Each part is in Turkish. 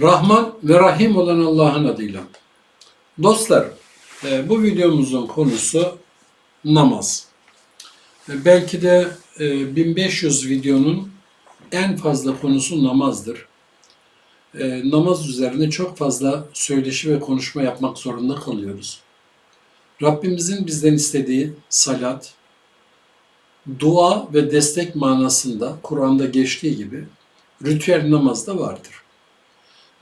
Rahman ve Rahim olan Allah'ın adıyla. Dostlar, e, bu videomuzun konusu namaz. E, Belki de e, 1500 videonun en fazla konusu namazdır. E, Namaz üzerine çok fazla söyleşi ve konuşma yapmak zorunda kalıyoruz. Rabbimizin bizden istediği salat, dua ve destek manasında Kur'an'da geçtiği gibi ritüel namaz da vardır.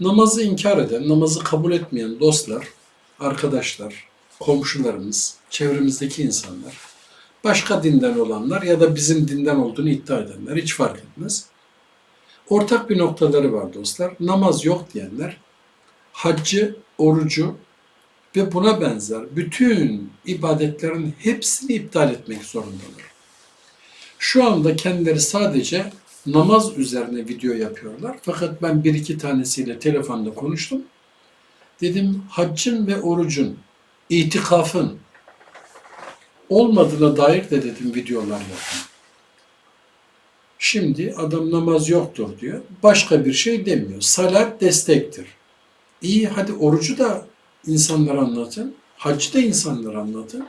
Namazı inkar eden, namazı kabul etmeyen dostlar, arkadaşlar, komşularımız, çevremizdeki insanlar, başka dinden olanlar ya da bizim dinden olduğunu iddia edenler hiç fark etmez. Ortak bir noktaları var dostlar. Namaz yok diyenler haccı, orucu ve buna benzer bütün ibadetlerin hepsini iptal etmek zorundalar. Şu anda kendileri sadece namaz üzerine video yapıyorlar. Fakat ben bir iki tanesiyle telefonda konuştum. Dedim haccın ve orucun, itikafın olmadığına dair de dedim videolar yapın. Şimdi adam namaz yoktur diyor. Başka bir şey demiyor. Salat destektir. İyi hadi orucu da insanlara anlatın. Haccı da insanlara anlatın.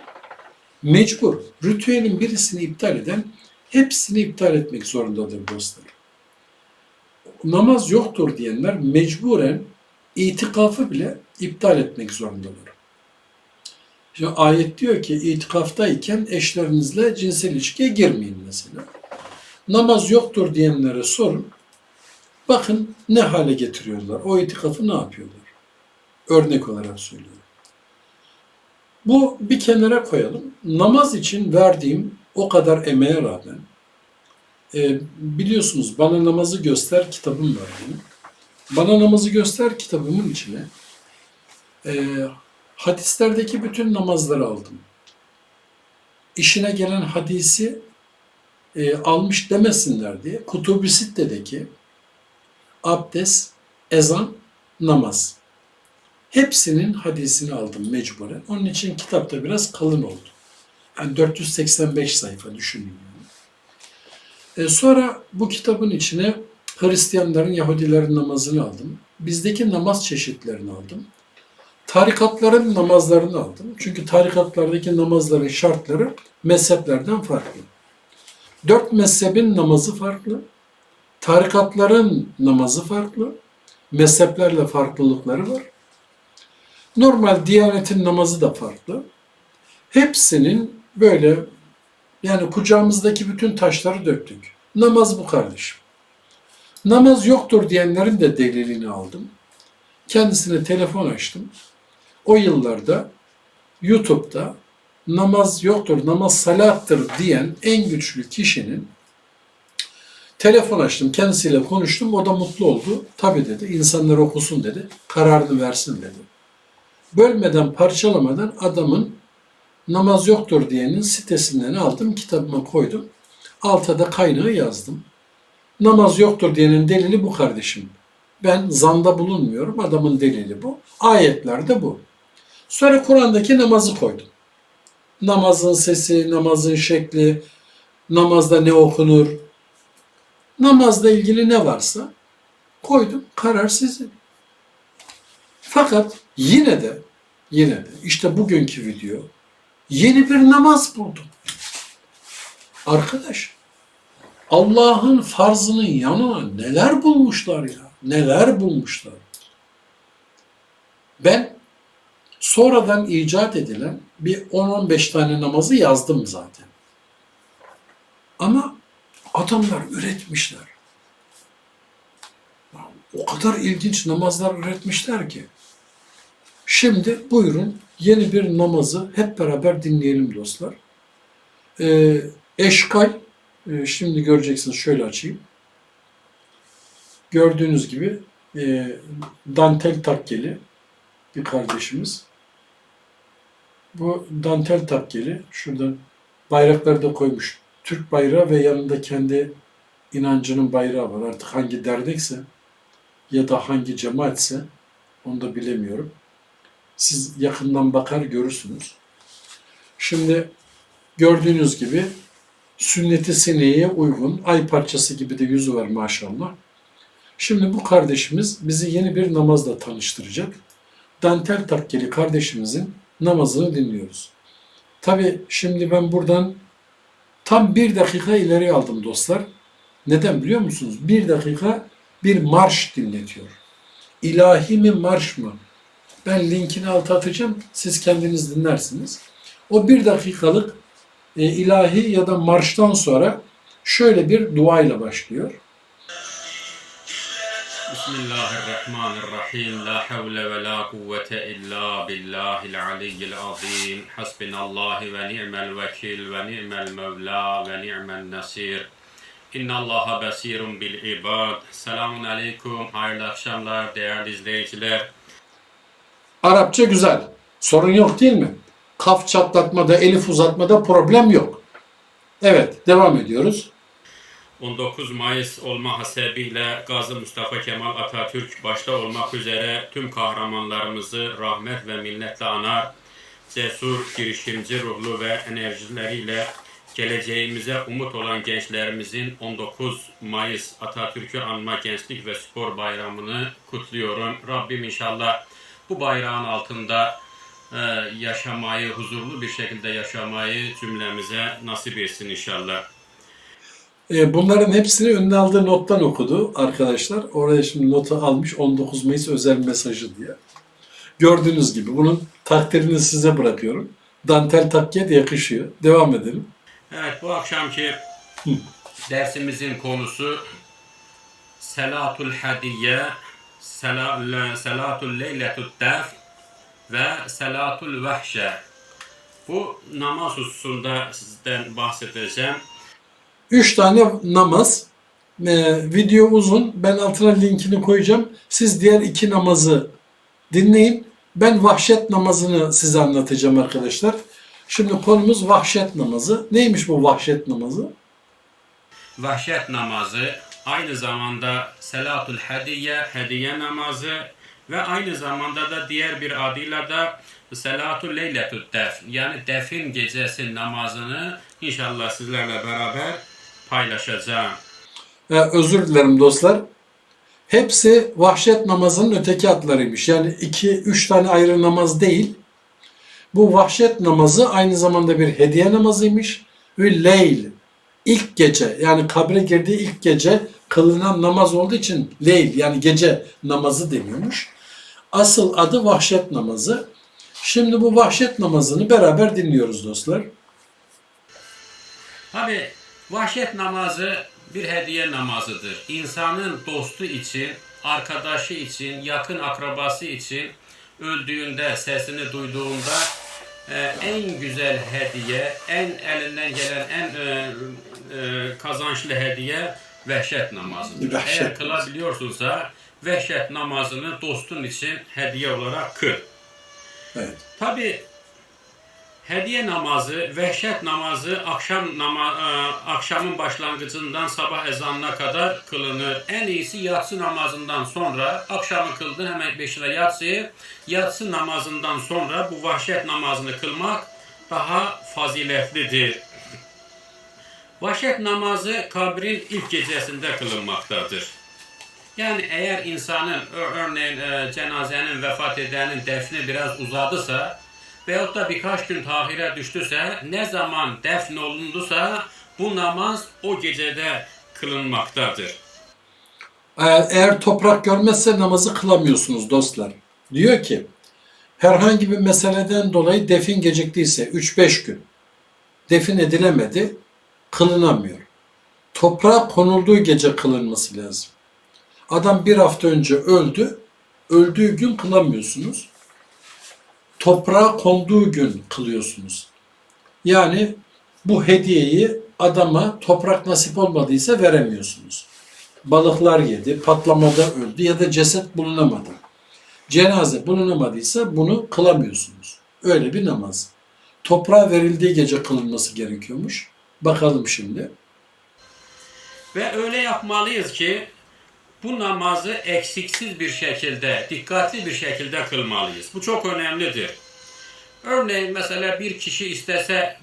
Mecbur. Ritüelin birisini iptal eden hepsini iptal etmek zorundadır dostlar. Namaz yoktur diyenler mecburen itikafı bile iptal etmek zorundadır. Şimdi ayet diyor ki itikaftayken eşlerinizle cinsel ilişkiye girmeyin mesela. Namaz yoktur diyenlere sorun. Bakın ne hale getiriyorlar. O itikafı ne yapıyorlar? Örnek olarak söylüyorum. Bu bir kenara koyalım. Namaz için verdiğim o kadar emeğe rağmen e, biliyorsunuz Bana Namazı Göster kitabım var benim. Bana Namazı Göster kitabımın içine e, hadislerdeki bütün namazları aldım. İşine gelen hadisi e, almış demesinler diye Kutubu Sitte'deki abdest, ezan, namaz. Hepsinin hadisini aldım mecburen. Onun için kitapta biraz kalın oldu. Yani 485 sayfa düşünün. Yani. E, sonra bu kitabın içine Hristiyanların, Yahudilerin namazını aldım. Bizdeki namaz çeşitlerini aldım. Tarikatların namazlarını aldım. Çünkü tarikatlardaki namazların şartları mezheplerden farklı. Dört mezhebin namazı farklı. Tarikatların namazı farklı. Mezheplerle farklılıkları var. Normal Diyanet'in namazı da farklı. Hepsinin böyle yani kucağımızdaki bütün taşları döktük. Namaz bu kardeşim. Namaz yoktur diyenlerin de delilini aldım. Kendisine telefon açtım. O yıllarda YouTube'da namaz yoktur, namaz salattır diyen en güçlü kişinin telefon açtım, kendisiyle konuştum. O da mutlu oldu. Tabii dedi, insanlar okusun dedi, kararını versin dedi. Bölmeden, parçalamadan adamın namaz yoktur diyenin sitesinden aldım, kitabıma koydum. Alta da kaynağı yazdım. Namaz yoktur diyenin delili bu kardeşim. Ben zanda bulunmuyorum, adamın delili bu. Ayetlerde bu. Sonra Kur'an'daki namazı koydum. Namazın sesi, namazın şekli, namazda ne okunur, namazla ilgili ne varsa koydum. Karar sizin. Fakat yine de yine de işte bugünkü video yeni bir namaz buldum. Arkadaş Allah'ın farzının yanına neler bulmuşlar ya. Neler bulmuşlar. Ben sonradan icat edilen bir 10-15 tane namazı yazdım zaten. Ama adamlar üretmişler. O kadar ilginç namazlar üretmişler ki. Şimdi buyurun yeni bir namazı hep beraber dinleyelim dostlar. Ee, eşkal, e, şimdi göreceksiniz şöyle açayım. Gördüğünüz gibi e, dantel takkeli bir kardeşimiz. Bu dantel takkeli şuradan bayrakları da koymuş. Türk bayrağı ve yanında kendi inancının bayrağı var. Artık hangi dernekse ya da hangi cemaatse onu da bilemiyorum. Siz yakından bakar görürsünüz. Şimdi gördüğünüz gibi sünneti seneye uygun ay parçası gibi de yüzü var maşallah. Şimdi bu kardeşimiz bizi yeni bir namazla tanıştıracak. Dantel takkeli kardeşimizin namazını dinliyoruz. Tabi şimdi ben buradan tam bir dakika ileri aldım dostlar. Neden biliyor musunuz? Bir dakika bir marş dinletiyor. İlahi mi marş mı? Ben linkini alta atacağım. Siz kendiniz dinlersiniz. O bir dakikalık e, ilahi ya da marştan sonra şöyle bir duayla başlıyor. Bismillahirrahmanirrahim. La havle ve la kuvvete illa billahil aliyyil azim. Hasbinallahu ve ni'mel vekil ve ni'mel mevla ve ni'mel nasir. İnna Allaha basirun bil ibad. Selamun aleyküm. Hayırlı akşamlar değerli izleyiciler. Arapça güzel. Sorun yok değil mi? Kaf çatlatmada, elif uzatmada problem yok. Evet, devam ediyoruz. 19 Mayıs olma hasebiyle Gazi Mustafa Kemal Atatürk başta olmak üzere tüm kahramanlarımızı rahmet ve minnetle anar. Cesur, girişimci ruhlu ve enerjileriyle geleceğimize umut olan gençlerimizin 19 Mayıs Atatürk'ü anma gençlik ve spor bayramını kutluyorum. Rabbim inşallah bu bayrağın altında e, yaşamayı, huzurlu bir şekilde yaşamayı cümlemize nasip etsin inşallah. E, Bunların hepsini önüne aldığı nottan okudu arkadaşlar. Oraya şimdi notu almış 19 Mayıs özel mesajı diye. Gördüğünüz gibi bunun takdirini size bırakıyorum. Dantel takkiye de yakışıyor. Devam edelim. Evet bu akşamki dersimizin konusu Selatul Hadiye, Selatul Leyletut Def ve Selatul Vehşe. Bu namaz hususunda sizden bahsedeceğim. Üç tane namaz. E, video uzun. Ben altına linkini koyacağım. Siz diğer iki namazı dinleyin. Ben vahşet namazını size anlatacağım arkadaşlar. Şimdi konumuz vahşet namazı. Neymiş bu vahşet namazı? Vahşet namazı aynı zamanda Selatul Hadiye, hediye namazı ve aynı zamanda da diğer bir adıyla da Selatul Leyletut Def yani defin gecesi namazını inşallah sizlerle beraber paylaşacağım. Ee, özür dilerim dostlar. Hepsi vahşet namazının öteki adlarıymış. Yani iki, üç tane ayrı namaz değil. Bu vahşet namazı aynı zamanda bir hediye namazıymış. Ve leyl, ilk gece yani kabre girdiği ilk gece kılınan namaz olduğu için leyl yani gece namazı deniyormuş. Asıl adı vahşet namazı. Şimdi bu vahşet namazını beraber dinliyoruz dostlar. Tabi vahşet namazı bir hediye namazıdır. İnsanın dostu için, arkadaşı için, yakın akrabası için öldüğünde, sesini duyduğunda e, en güzel hediye, en elinden gelen en e, kazançlı hediye vehşet namazıdır. Vehşet Eğer kılabiliyorsunsa vehşet namazını dostun için hediye olarak kıl. Evet. Tabi hediye namazı, vehşet namazı akşam nama, e, akşamın başlangıcından sabah ezanına kadar kılınır. En iyisi yatsı namazından sonra akşamı kıldın hemen beşine yatsıyı. Yatsı namazından sonra bu vahşet namazını kılmak daha faziletlidir. Vahşet namazı kabrin ilk gecesinde kılınmaktadır. Yani eğer insanın örneğin e, cenazenin vefat edenin defni biraz uzadısa veyahut da birkaç gün tahire düştüse ne zaman defn olundusa bu namaz o gecede kılınmaktadır. Eğer, eğer toprak görmezse namazı kılamıyorsunuz dostlar. Diyor ki herhangi bir meseleden dolayı defin geciktiyse 3-5 gün defin edilemedi kılınamıyor. Toprağa konulduğu gece kılınması lazım. Adam bir hafta önce öldü. Öldüğü gün kılamıyorsunuz. Toprağa konduğu gün kılıyorsunuz. Yani bu hediyeyi adama toprak nasip olmadıysa veremiyorsunuz balıklar yedi, patlamada öldü ya da ceset bulunamadı. Cenaze bulunamadıysa bunu kılamıyorsunuz. Öyle bir namaz. Toprağa verildiği gece kılınması gerekiyormuş. Bakalım şimdi. Ve öyle yapmalıyız ki bu namazı eksiksiz bir şekilde, dikkatli bir şekilde kılmalıyız. Bu çok önemlidir. Örneğin mesela bir kişi istese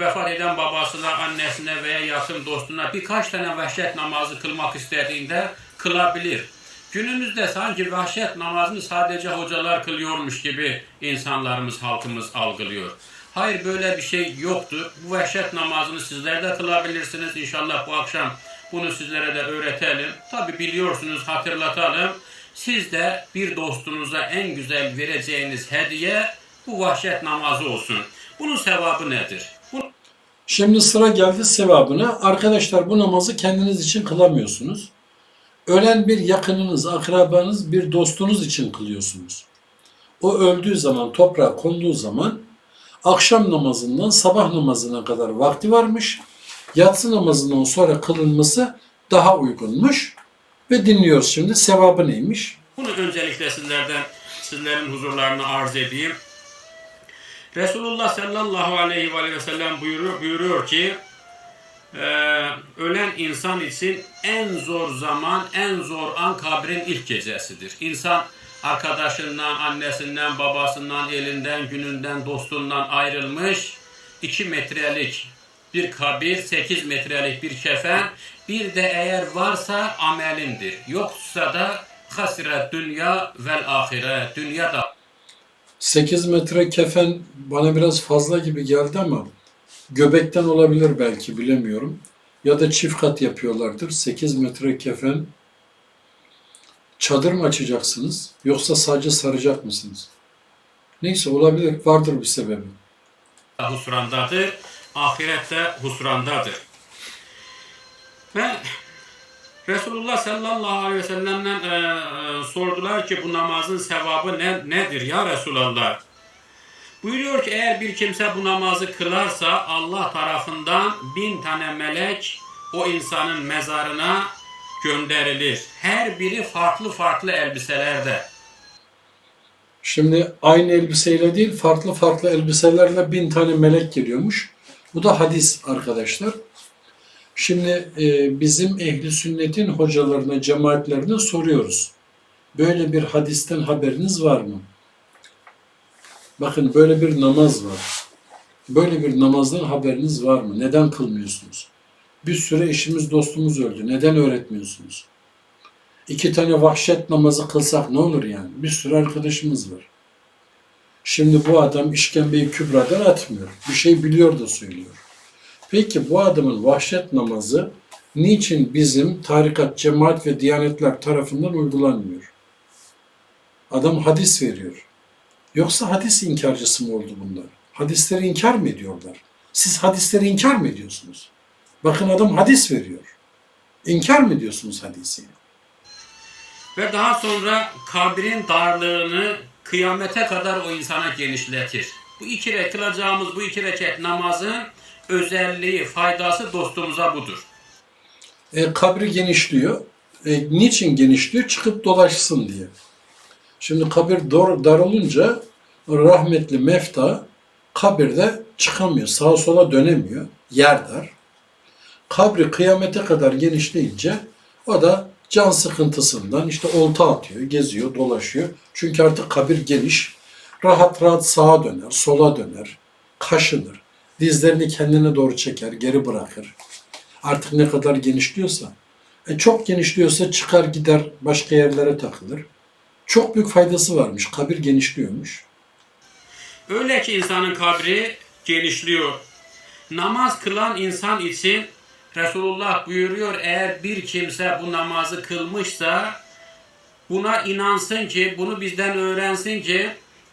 vefat eden babasına, annesine veya yakın dostuna birkaç tane vehşet namazı kılmak istediğinde kılabilir. Günümüzde sanki vahşet namazını sadece hocalar kılıyormuş gibi insanlarımız, halkımız algılıyor. Hayır böyle bir şey yoktur. Bu vahşet namazını sizler de kılabilirsiniz. İnşallah bu akşam bunu sizlere de öğretelim. Tabi biliyorsunuz hatırlatalım. Siz de bir dostunuza en güzel vereceğiniz hediye bu vahşet namazı olsun. Bunun sevabı nedir? Bu Şimdi sıra geldi sevabına. Arkadaşlar bu namazı kendiniz için kılamıyorsunuz. Ölen bir yakınınız, akrabanız, bir dostunuz için kılıyorsunuz. O öldüğü zaman, toprağa konduğu zaman akşam namazından sabah namazına kadar vakti varmış. Yatsı namazından sonra kılınması daha uygunmuş. Ve dinliyoruz şimdi sevabı neymiş? Bunu öncelikle sizlerden, sizlerin huzurlarına arz edeyim. Resulullah sallallahu aleyhi ve sellem buyuruyor, buyuruyor ki eee, ölen insan için en zor zaman, en zor an kabrin ilk gecesidir. İnsan arkadaşından, annesinden, babasından, elinden, gününden, dostundan ayrılmış. 2 metrelik bir kabir, 8 metrelik bir kefen, bir de eğer varsa amelindir. Yoksa da hasire dünya vel ahire. Dünya da 8 metre kefen bana biraz fazla gibi geldi ama göbekten olabilir belki bilemiyorum. Ya da çift kat yapıyorlardır. 8 metre kefen çadır mı açacaksınız yoksa sadece saracak mısınız? Neyse olabilir. Vardır bir sebebi. husrandadır. Ahirette husrandadır. Ve Resulullah sallallahu aleyhi ve sellem'den e, e, sordular ki bu namazın sevabı ne, nedir ya Resulallah? Buyuruyor ki eğer bir kimse bu namazı kılarsa Allah tarafından bin tane melek o insanın mezarına gönderilir. Her biri farklı farklı elbiselerde. Şimdi aynı elbiseyle değil farklı farklı elbiselerle bin tane melek geliyormuş. Bu da hadis arkadaşlar. Şimdi e, bizim ehli sünnetin hocalarına, cemaatlerine soruyoruz. Böyle bir hadisten haberiniz var mı? Bakın böyle bir namaz var. Böyle bir namazdan haberiniz var mı? Neden kılmıyorsunuz? Bir sürü eşimiz dostumuz öldü. Neden öğretmiyorsunuz? İki tane vahşet namazı kılsak ne olur yani? Bir sürü arkadaşımız var. Şimdi bu adam işkembeyi kübradan atmıyor. Bir şey biliyor da söylüyor. Peki bu adamın vahşet namazı niçin bizim tarikat, cemaat ve diyanetler tarafından uygulanmıyor? Adam hadis veriyor. Yoksa hadis inkarcısı mı oldu bunlar? Hadisleri inkar mı ediyorlar? Siz hadisleri inkar mı ediyorsunuz? Bakın adam hadis veriyor. İnkar mı ediyorsunuz hadisi? Ve daha sonra kabrin darlığını kıyamete kadar o insana genişletir. Bu iki rekat kılacağımız bu iki rekat namazın özelliği, faydası dostumuza budur. E, kabri genişliyor. E, niçin genişliyor? Çıkıp dolaşsın diye. Şimdi kabir dar, dar olunca rahmetli mefta kabirde çıkamıyor. Sağa sola dönemiyor. Yer dar. Kabri kıyamete kadar genişleyince o da can sıkıntısından işte olta atıyor, geziyor, dolaşıyor. Çünkü artık kabir geniş. Rahat rahat sağa döner, sola döner, kaşınır. Dizlerini kendine doğru çeker, geri bırakır. Artık ne kadar genişliyorsa. E çok genişliyorsa çıkar gider başka yerlere takılır. Çok büyük faydası varmış. Kabir genişliyormuş. Öyle ki insanın kabri genişliyor. Namaz kılan insan için Resulullah buyuruyor eğer bir kimse bu namazı kılmışsa buna inansın ki, bunu bizden öğrensin ki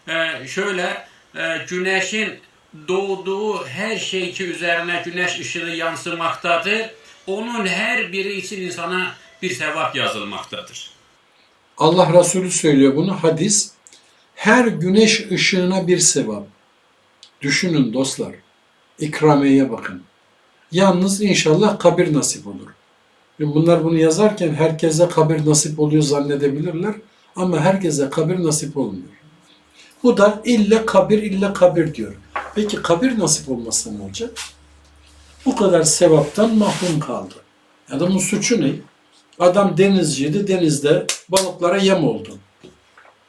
e, şöyle e, güneşin doğduğu her şey ki üzerine güneş ışığı yansımaktadır. Onun her biri için insana bir sevap yazılmaktadır. Allah Resulü söylüyor bunu hadis. Her güneş ışığına bir sevap. Düşünün dostlar. İkramiye bakın. Yalnız inşallah kabir nasip olur. Bunlar bunu yazarken herkese kabir nasip oluyor zannedebilirler. Ama herkese kabir nasip olmuyor. Bu da ille kabir ille kabir diyor. Peki kabir nasip olmazsa ne olacak? Bu kadar sevaptan mahrum kaldı. Adamın suçu ne? Adam denizciydi, denizde balıklara yem oldu.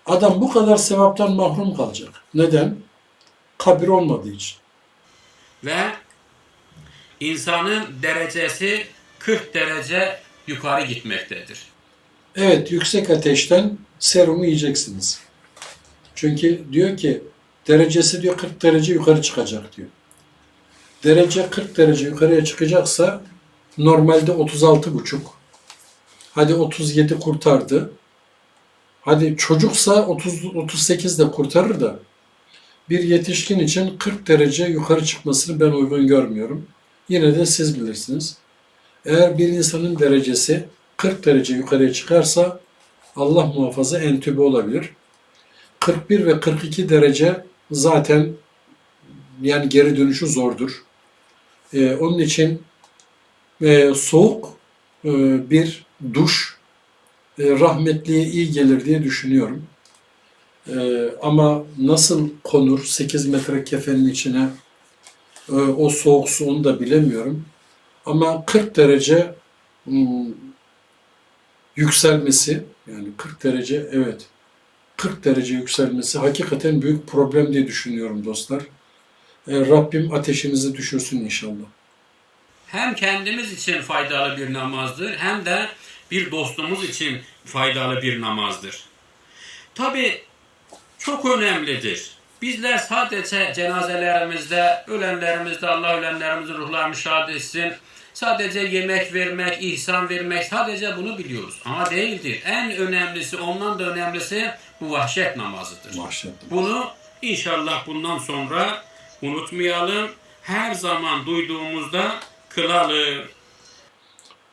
Adam bu kadar sevaptan mahrum kalacak. Neden? Kabir olmadığı için. Ve insanın derecesi 40 derece yukarı gitmektedir. Evet, yüksek ateşten serumu yiyeceksiniz. Çünkü diyor ki derecesi diyor 40 derece yukarı çıkacak diyor. Derece 40 derece yukarıya çıkacaksa normalde 36 buçuk. Hadi 37 kurtardı. Hadi çocuksa 30 38 de kurtarır da bir yetişkin için 40 derece yukarı çıkmasını ben uygun görmüyorum. Yine de siz bilirsiniz. Eğer bir insanın derecesi 40 derece yukarıya çıkarsa Allah muhafaza entübe olabilir. 41 ve 42 derece zaten yani geri dönüşü zordur. Ee, onun için e, soğuk e, bir duş e, rahmetliye iyi gelir diye düşünüyorum. E, ama nasıl konur 8 metre kefenin içine o soğuk su onu da bilemiyorum. Ama 40 derece hmm, yükselmesi yani 40 derece evet 40 derece yükselmesi hakikaten büyük problem diye düşünüyorum dostlar. E, Rabbim ateşinizi düşürsün inşallah. Hem kendimiz için faydalı bir namazdır hem de bir dostumuz için faydalı bir namazdır. Tabi çok önemlidir. Bizler sadece cenazelerimizde, ölenlerimizde Allah ölenlerimizin ruhlarını şad etsin. Sadece yemek vermek, ihsan vermek sadece bunu biliyoruz. Ama değildir. En önemlisi, ondan da önemlisi bu vahşet namazıdır. Vahşetli. Bunu inşallah bundan sonra unutmayalım. Her zaman duyduğumuzda kılalım.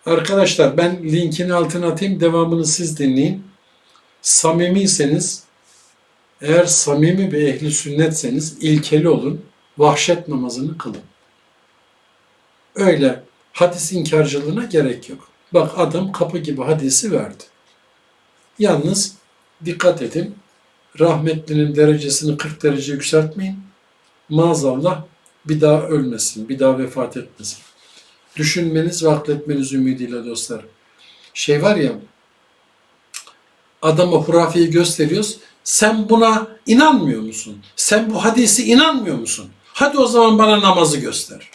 Arkadaşlar ben linkin altına atayım devamını siz dinleyin. Samimiyseniz eğer samimi bir ehli sünnetseniz ilkeli olun. Vahşet namazını kılın. Öyle hadis inkarcılığına gerek yok. Bak adam kapı gibi hadisi verdi. Yalnız dikkat edin. Rahmetlinin derecesini 40 derece yükseltmeyin. Maazallah bir daha ölmesin, bir daha vefat etmesin. Düşünmeniz ve akletmeniz ümidiyle dostlar. Şey var ya, adama hurafeyi gösteriyoruz. Sen buna inanmıyor musun? Sen bu hadisi inanmıyor musun? Hadi o zaman bana namazı göster.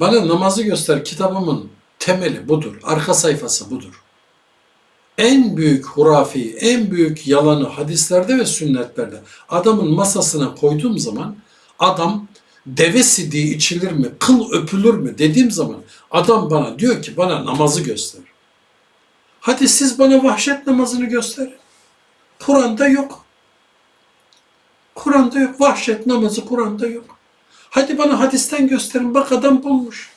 Bana namazı göster kitabımın temeli budur. Arka sayfası budur. En büyük hurafeyi, en büyük yalanı hadislerde ve sünnetlerde adamın masasına koyduğum zaman adam deve sidiği içilir mi, kıl öpülür mü dediğim zaman adam bana diyor ki bana namazı göster. Hadi siz bana vahşet namazını gösterin. Kur'an'da yok. Kur'an'da yok. Vahşet namazı Kur'an'da yok. Hadi bana hadisten gösterin. Bak adam bulmuş.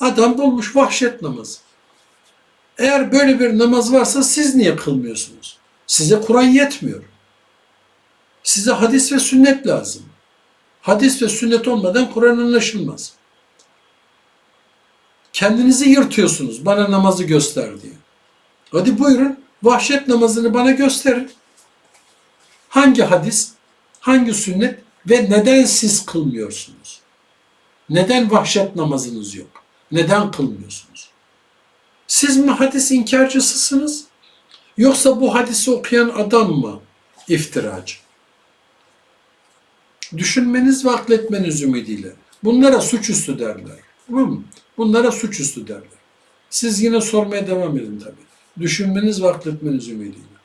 Adam bulmuş vahşet namazı. Eğer böyle bir namaz varsa siz niye kılmıyorsunuz? Size Kur'an yetmiyor. Size hadis ve sünnet lazım. Hadis ve sünnet olmadan Kur'an anlaşılmaz. Kendinizi yırtıyorsunuz bana namazı göster diye. Hadi buyurun vahşet namazını bana gösterin. Hangi hadis, hangi sünnet ve neden siz kılmıyorsunuz? Neden vahşet namazınız yok? Neden kılmıyorsunuz? Siz mi hadis inkarcısısınız? Yoksa bu hadisi okuyan adam mı iftiracı? Düşünmeniz ve akletmeniz ümidiyle. Bunlara suçüstü derler. Tamam? Bunlara suçüstü derler. Siz yine sormaya devam edin tabii. Düşünmeniz ve akletmeniz ümidiyle.